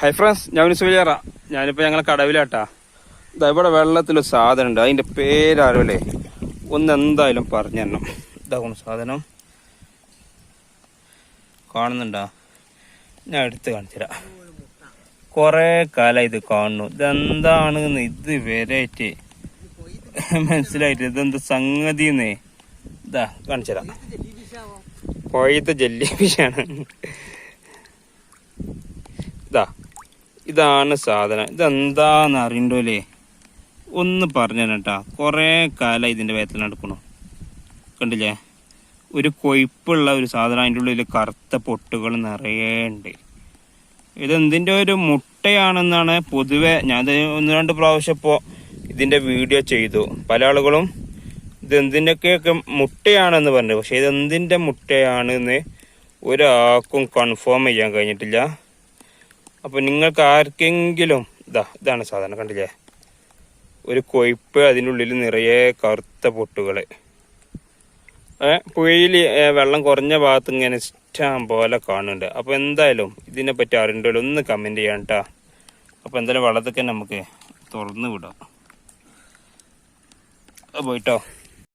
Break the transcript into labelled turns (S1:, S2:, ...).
S1: Hi friends ഞാൻ സുലിയറ ഞാനിപ്പോൾ ഞങ്ങളെ കടവിലാട്ടാ. ഇതാ ഇവിടെ വെള്ളത്തിലൊരു സാധനം ഉണ്ട് അതിന്റെ പേരറിയില്ലേ ഒന്ന് എന്തായാലും പറഞ്ഞു തരണം ഇതാകുന്നു സാധനം കാണുന്നുണ്ടോ? ഞാൻ എടുത്ത് കാണിച്ചു കുറേ കാലം ഇത് കാണുന്നു. ഇതെന്താണെന്ന് ഇത് വരെയായിട്ട് മനസ്സിലായിട്ട് ഇതെന്ത് സംഗതിന്നേ ഇതാ കാണിച്ചു തരാം കോഴത്തെ ജെല്ലി ഫിഷാണ് ഇതാ ഇതാണ് സാധനം. ഇതെന്താന്ന് അറിയണ്ടോലേ ഒന്ന് പറഞ്ഞു കേട്ടാ കുറേ കാലം ഇതിന്റെ വേത്തിൽ നടക്കണു കണ്ടില്ലേ? ഒരു കൊഴുപ്പുള്ള ഒരു സാധനം അതിന്റെ ഉള്ളിൽ കറുത്ത പൊട്ടുകൾ നിറയെ ഉണ്ട്. ഇതെന്തിന്റെ ഒരു മുട്ടയാണെന്നാണ് പൊതുവെ ഞാൻ ഒന്ന് രണ്ട് പ്രാവശ്യം ഇപ്പോൾ ഇതിന്റെ വീഡിയോ ചെയ്തു. പല ആളുകളും ഇതെന്തിന്റെയൊക്കെയൊക്കെ മുട്ടയാണെന്ന് പറഞ്ഞു. പക്ഷേ ഇതെന്തിന്റെ മുട്ടയാണെന്ന് ഒരാൾക്കും കൺഫേം ചെയ്യാൻ കഴിഞ്ഞിട്ടില്ല. അപ്പോൾ നിങ്ങൾക്ക് ആർക്കെങ്കിലും ഇതാ ഇതാണ് സാധാരണ കണ്ടില്ലേ? ഒരു കൊഴുപ്പ് അതിനുള്ളിൽ നിറയെ കറുത്ത പൊട്ടുകൾ പുഴയിൽ വെള്ളം കുറഞ്ഞ ഭാഗത്ത് ഇങ്ങനെ ഇഷ്ടം പോലെ കാണുന്നുണ്ട്. അപ്പോൾ എന്തായാലും ഇതിനെ പറ്റി അറിയണ്ടല്ലോ ഒന്ന് കമന്റ് ചെയ്യാം കേട്ടോ അപ്പോൾ എന്തായാലും വെള്ളത്തൊക്കെ നമുക്ക് തുറന്നു വിടാം. പോയിട്ടോ?